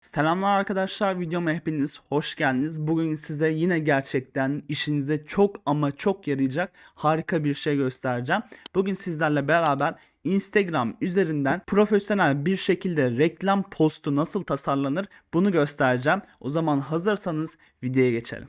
Selamlar arkadaşlar, videoma hepiniz hoş geldiniz. Bugün size yine gerçekten işinize çok ama çok yarayacak harika bir şey göstereceğim. Bugün sizlerle beraber Instagram üzerinden profesyonel bir şekilde reklam postu nasıl tasarlanır bunu göstereceğim. O zaman hazırsanız videoya geçelim.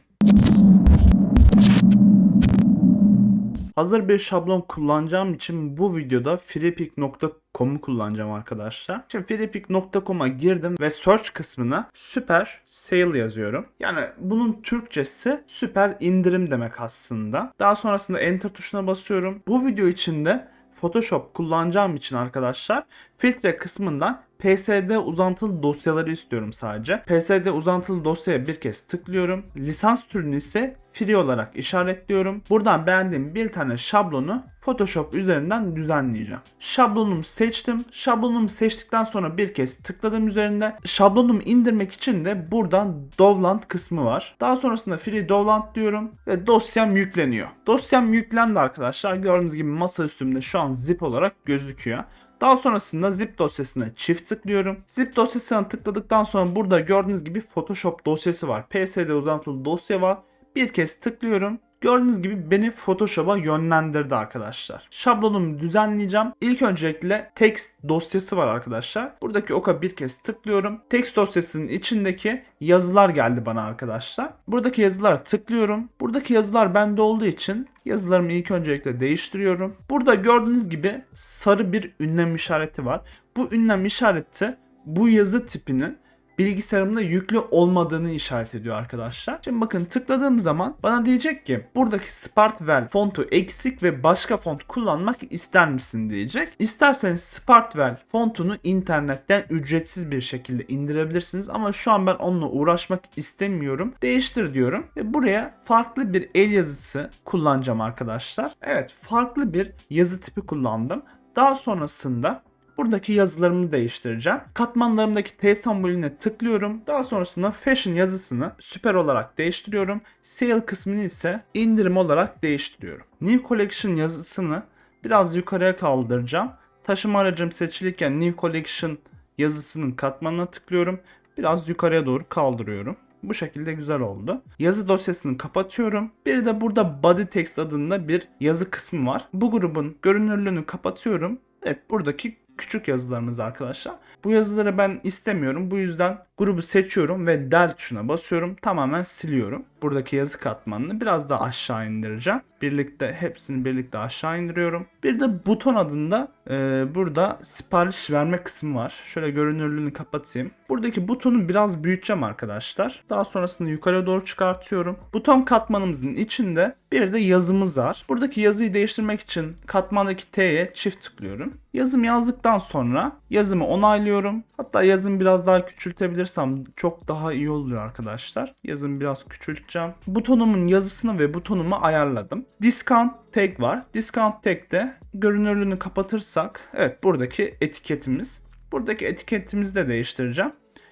Hazır bir şablon kullanacağım için bu videoda freepik.com'u kullanacağım arkadaşlar. Şimdi freepik.com'a girdim ve search kısmına süper sale yazıyorum. Yani bunun Türkçesi süper indirim demek aslında. Daha sonrasında enter tuşuna basıyorum. Bu video içinde Photoshop kullanacağım için arkadaşlar filtre kısmından PSD uzantılı dosyaları istiyorum sadece. PSD uzantılı dosyaya bir kez tıklıyorum. Lisans türünü ise free olarak işaretliyorum. Buradan beğendiğim bir tane şablonu Photoshop üzerinden düzenleyeceğim. Şablonumu seçtim. Şablonumu seçtikten sonra bir kez tıkladım üzerinde. Şablonumu indirmek için de buradan Dovland kısmı var. Daha sonrasında Free Dovland diyorum ve dosyam yükleniyor. Dosyam yüklendi arkadaşlar. Gördüğünüz gibi masa üstümde şu an zip olarak gözüküyor. Daha sonrasında zip dosyasına çift tıklıyorum. Zip dosyasına tıkladıktan sonra burada gördüğünüz gibi Photoshop dosyası var. PSD uzantılı dosya var. Bir kez tıklıyorum. Gördüğünüz gibi beni Photoshop'a yönlendirdi arkadaşlar. Şablonumu düzenleyeceğim. İlk öncelikle text dosyası var arkadaşlar. Buradaki oka bir kez tıklıyorum. Text dosyasının içindeki yazılar geldi bana arkadaşlar. Buradaki yazılara tıklıyorum. Buradaki yazılar bende olduğu için yazılarımı ilk öncelikle değiştiriyorum. Burada gördüğünüz gibi sarı bir ünlem işareti var. Bu ünlem işareti bu yazı tipinin bilgisayarımda yüklü olmadığını işaret ediyor arkadaşlar. Şimdi bakın tıkladığım zaman bana diyecek ki buradaki Spartwell fontu eksik ve başka font kullanmak ister misin diyecek. İsterseniz Spartwell fontunu internetten ücretsiz bir şekilde indirebilirsiniz ama şu an ben onunla uğraşmak istemiyorum. Değiştir diyorum ve buraya farklı bir el yazısı kullanacağım arkadaşlar. Evet farklı bir yazı tipi kullandım. Daha sonrasında Buradaki yazılarımı değiştireceğim. Katmanlarımdaki T sembolüne tıklıyorum. Daha sonrasında Fashion yazısını süper olarak değiştiriyorum. Sale kısmını ise indirim olarak değiştiriyorum. New Collection yazısını biraz yukarıya kaldıracağım. Taşıma aracım seçilirken New Collection yazısının katmanına tıklıyorum. Biraz yukarıya doğru kaldırıyorum. Bu şekilde güzel oldu. Yazı dosyasını kapatıyorum. Bir de burada body text adında bir yazı kısmı var. Bu grubun görünürlüğünü kapatıyorum. Evet buradaki küçük yazılarımız arkadaşlar. Bu yazıları ben istemiyorum. Bu yüzden grubu seçiyorum ve del tuşuna basıyorum. Tamamen siliyorum. Buradaki yazı katmanını biraz daha aşağı indireceğim. Birlikte hepsini birlikte aşağı indiriyorum. Bir de buton adında e, burada sipariş verme kısmı var. Şöyle görünürlüğünü kapatayım. Buradaki butonu biraz büyüteceğim arkadaşlar. Daha sonrasında yukarı doğru çıkartıyorum. Buton katmanımızın içinde bir de yazımız var. Buradaki yazıyı değiştirmek için katmandaki T'ye çift tıklıyorum. Yazım yazdıktan sonra yazımı onaylıyorum. Hatta yazımı biraz daha küçültebilirsem çok daha iyi oluyor arkadaşlar. Yazımı biraz küçülteceğim. Butonumun yazısını ve butonumu ayarladım. Discount tag var. Discount tag'de görünürlüğünü kapatırsak evet buradaki etiketimiz. Buradaki etiketimizi de değiştireceğim.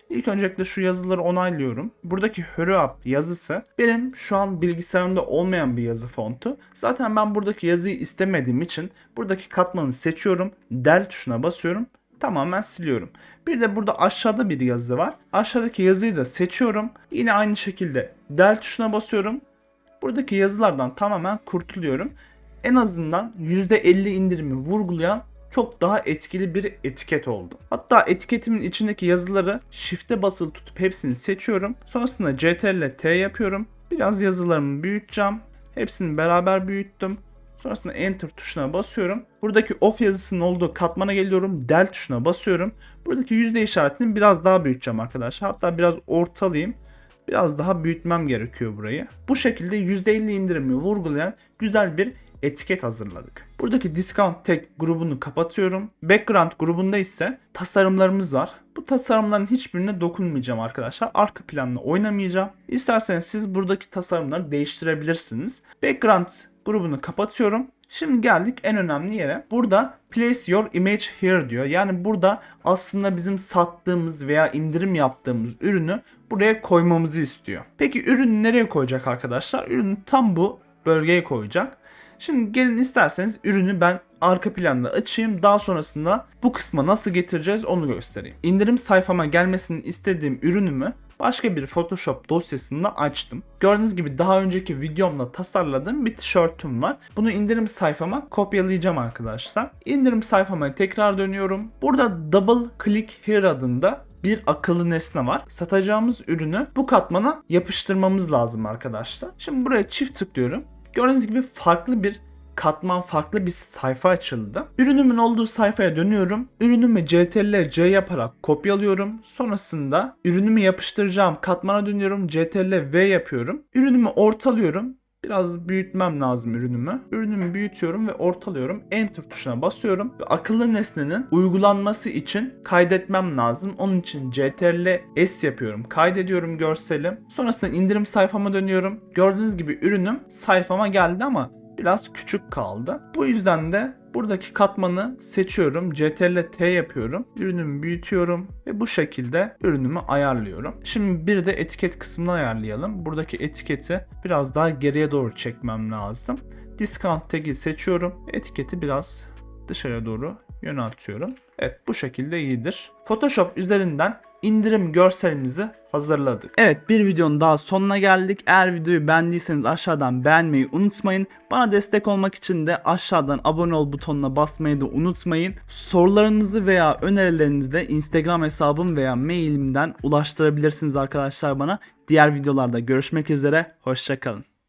İlk öncelikle şu yazıları onaylıyorum. Buradaki hurry up yazısı benim şu an bilgisayarımda olmayan bir yazı fontu. Zaten ben buradaki yazıyı istemediğim için buradaki katmanı seçiyorum. Del tuşuna basıyorum. Tamamen siliyorum. Bir de burada aşağıda bir yazı var. Aşağıdaki yazıyı da seçiyorum. Yine aynı şekilde del tuşuna basıyorum. Buradaki yazılardan tamamen kurtuluyorum. En azından %50 indirimi vurgulayan çok daha etkili bir etiket oldu. Hatta etiketimin içindeki yazıları shift'e basılı tutup hepsini seçiyorum. Sonrasında CTRL T yapıyorum. Biraz yazılarımı büyüteceğim. Hepsini beraber büyüttüm. Sonrasında Enter tuşuna basıyorum. Buradaki off yazısının olduğu katmana geliyorum. Del tuşuna basıyorum. Buradaki yüzde işaretini biraz daha büyüteceğim arkadaşlar. Hatta biraz ortalayayım. Biraz daha büyütmem gerekiyor burayı. Bu şekilde %50 indirimi vurgulayan güzel bir etiket hazırladık. Buradaki discount tag grubunu kapatıyorum. Background grubunda ise tasarımlarımız var. Bu tasarımların hiçbirine dokunmayacağım arkadaşlar. Arka planla oynamayacağım. İsterseniz siz buradaki tasarımları değiştirebilirsiniz. Background grubunu kapatıyorum. Şimdi geldik en önemli yere. Burada place your image here diyor. Yani burada aslında bizim sattığımız veya indirim yaptığımız ürünü buraya koymamızı istiyor. Peki ürünü nereye koyacak arkadaşlar? Ürünü tam bu bölgeye koyacak. Şimdi gelin isterseniz ürünü ben arka planda açayım. Daha sonrasında bu kısma nasıl getireceğiz onu göstereyim. İndirim sayfama gelmesini istediğim ürünümü başka bir Photoshop dosyasında açtım. Gördüğünüz gibi daha önceki videomda tasarladığım bir tişörtüm var. Bunu indirim sayfama kopyalayacağım arkadaşlar. İndirim sayfama tekrar dönüyorum. Burada double click here adında bir akıllı nesne var. Satacağımız ürünü bu katmana yapıştırmamız lazım arkadaşlar. Şimdi buraya çift tıklıyorum. Gördüğünüz gibi farklı bir katman farklı bir sayfa açıldı. Ürünümün olduğu sayfaya dönüyorum. Ürünümü CTRL C yaparak kopyalıyorum. Sonrasında ürünümü yapıştıracağım katmana dönüyorum. CTRL V yapıyorum. Ürünümü ortalıyorum. Biraz büyütmem lazım ürünümü. Ürünümü büyütüyorum ve ortalıyorum. Enter tuşuna basıyorum ve akıllı nesnenin uygulanması için kaydetmem lazım. Onun için CTRL S yapıyorum. Kaydediyorum görseli. Sonrasında indirim sayfama dönüyorum. Gördüğünüz gibi ürünüm sayfama geldi ama biraz küçük kaldı. Bu yüzden de buradaki katmanı seçiyorum. CTRL T yapıyorum. Ürünümü büyütüyorum ve bu şekilde ürünümü ayarlıyorum. Şimdi bir de etiket kısmını ayarlayalım. Buradaki etiketi biraz daha geriye doğru çekmem lazım. Discount tag'i seçiyorum. Etiketi biraz dışarıya doğru yöneltiyorum. Evet bu şekilde iyidir. Photoshop üzerinden indirim görselimizi hazırladık. Evet bir videonun daha sonuna geldik. Eğer videoyu beğendiyseniz aşağıdan beğenmeyi unutmayın. Bana destek olmak için de aşağıdan abone ol butonuna basmayı da unutmayın. Sorularınızı veya önerilerinizi de Instagram hesabım veya mailimden ulaştırabilirsiniz arkadaşlar bana. Diğer videolarda görüşmek üzere. Hoşçakalın.